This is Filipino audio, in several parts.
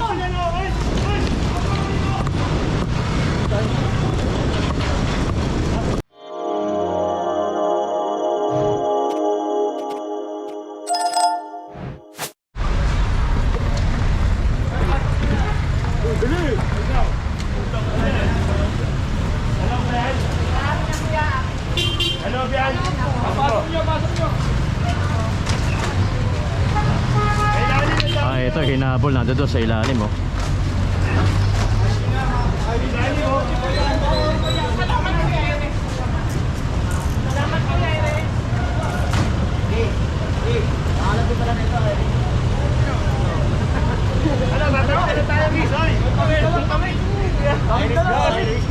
Ah, ito, hinabol na doon sa ilalim, oh. Malinis,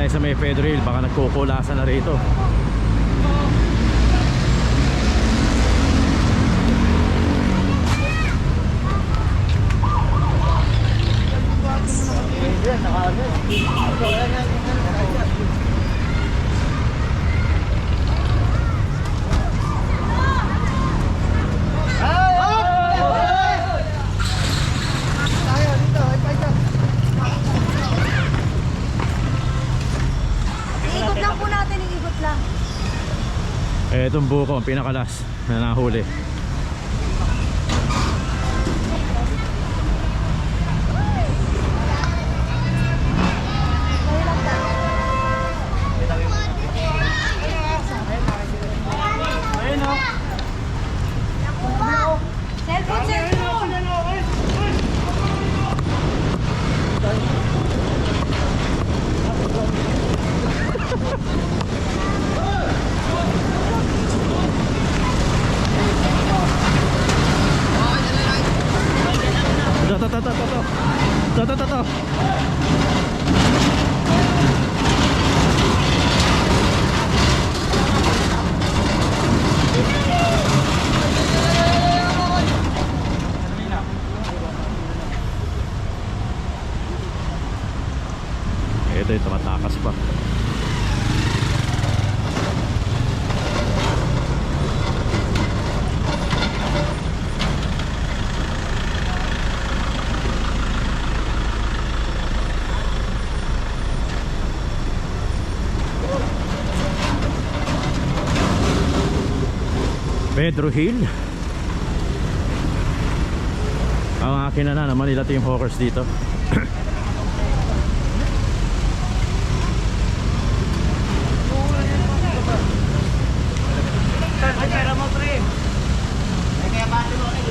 tayo sa may Pedro baka nagkukulasan na rito. Iikot lang po natin, iikot lang. Eh, itong buko, ang pinakalas na nahuli. dito ito matakas pa. Pedro Hill. Ang akin na na naman nila team hawkers dito.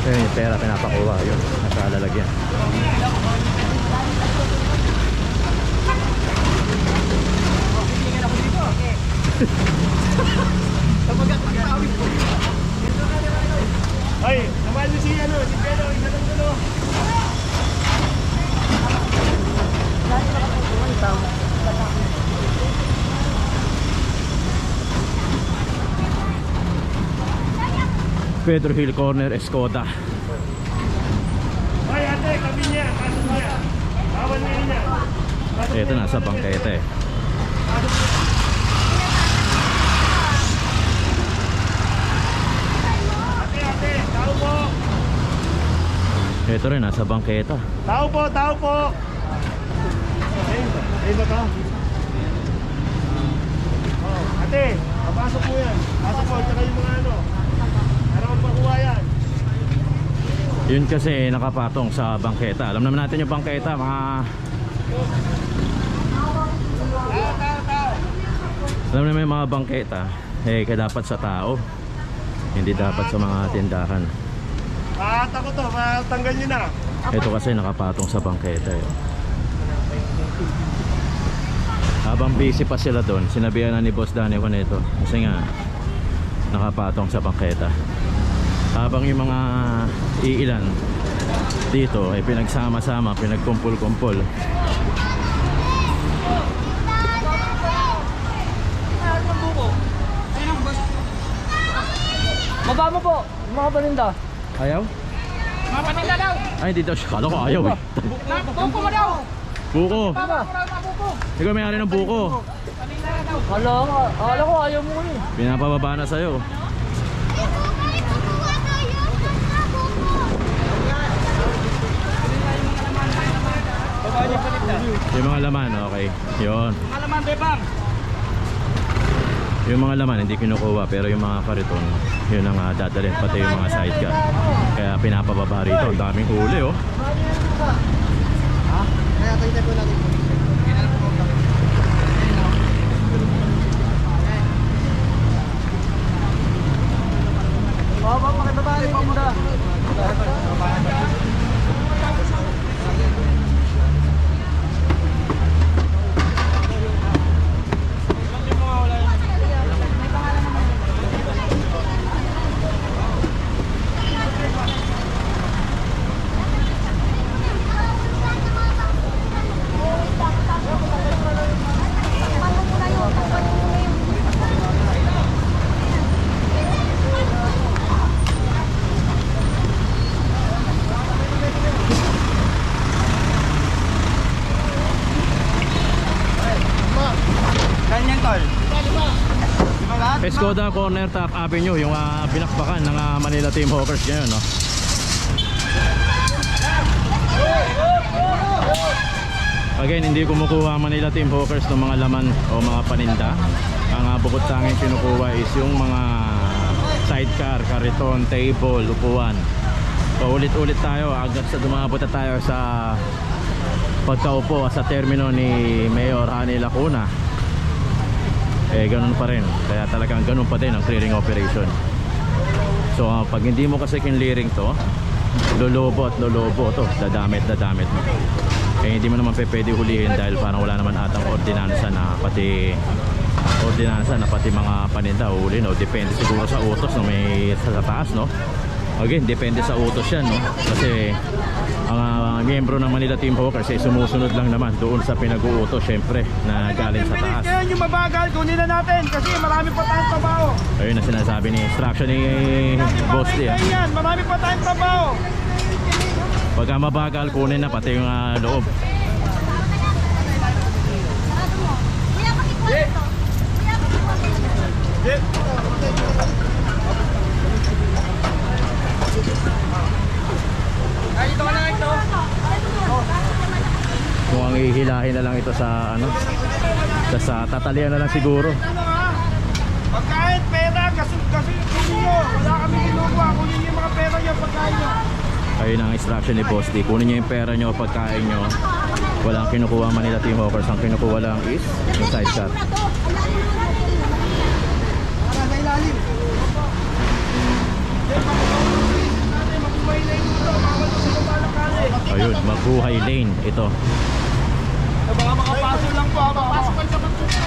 Ito yung pera pinapakuha yun. Nasa lalagyan Ay, naman niyo si ano, si Pedro, isa ng dulo. Pedro Hill Corner Escoda Ay, ate, kami niya, kaso niya. Bawal niya niya. Ito nasa bangketa eh Ate, ate, tao po. Ito rin nasa bangketa Tao po, tao po. Ba to? Oh, ate, papasok po yan. Pasok po, tsaka yung mga ano. Yun kasi nakapatong sa bangketa Alam naman natin yung bangketa mga. Alam naman yung mga bangketa Eh kaya dapat sa tao Hindi dapat sa mga tindahan Paata ko to, matanggal niyo na. Ito kasi nakapatong sa bangketa eh. Habang busy pa sila doon, sinabihan na ni Boss Danny ko nito kasi nga nakapatong sa bangketa. Habang yung mga iilan dito ay pinagsama-sama, pinagkumpul-kumpul. Baba mo po, mga paninda. Ayaw? Mga paninda daw. Ay, hindi daw siya. Kala ko ayaw eh. Buko mo daw. Buko. Ikaw may ari ng buko. Hala ko ayaw mo eh. Pinapababa na sa'yo. Yung mga laman, okay. Yun. Yung mga laman hindi kinukuha pero yung mga kariton yun ang uh, dadalhin pati yung mga sidecar. Kaya pinapababa rito. Ang daming huli oh. Kaya tayo ko natin. Baba, makibaba rin pamunta. Escoda Corner Top Avenue yung uh, binakbakan ng ah, Manila Team Hawkers ngayon no. Again, hindi kumukuha Manila Team Hawkers ng mga laman o mga paninda. Ang uh, bukod akin kinukuha is yung mga sidecar, kariton, table, upuan. So ulit-ulit tayo agad sa dumabot na tayo sa pagkaupo sa termino ni Mayor Hani Lacuna eh ganun pa rin. Kaya talagang ganun pa din ang clearing operation. So ah, pag hindi mo kasi kinlearing to lolobo at lolobo to. Dadamit dadamit mo. Eh hindi mo naman pe pwede hulihin dahil parang wala naman atang ordinansa na pati ordinansa na pati mga paninda huli no? Depende siguro sa utos no? May sa taas no? Again depende sa utos yan no? Kasi ang ah, miyembro ng Manila Team Hawkers ay sumusunod lang naman doon sa pinag-uutos syempre na galing sa taas Ngayon yung mabagal, kunin na natin kasi marami pa tayong trabaho. Ayun ang sinasabi ni instruction ni Boss yan, marami pa tayong trabaho. Pagka mabagal, kunin na pati yung ah, loob. Kuya, pakikuha ito. Kuya, pakikuha ito. Dito ka na ito. Kung ihilahin na lang ito sa ano, sa, sa tatalian na lang siguro. Pagkain, pera, gasol, gasol, kunin. Wala kami makuha. Kunin niyo yung mga pera niyo, pagkain niyo. Ayun ang instruction ni Boss D. Kunin nyo yung pera nyo, pagkain nyo. Walang kinukuha Manila Team Hawkers. Ang kinukuha lang is yung side shot. Para sa ilalim. Ayun, Mabuhay Lane. Ito. Baka makapasok lang po. Makapasok kayo sa pagkuha.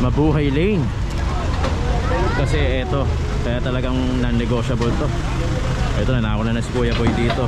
Mabuhay Lane. Kasi ito, kaya talagang non-negotiable to. Ito na, nauna na si Kuya Boy dito.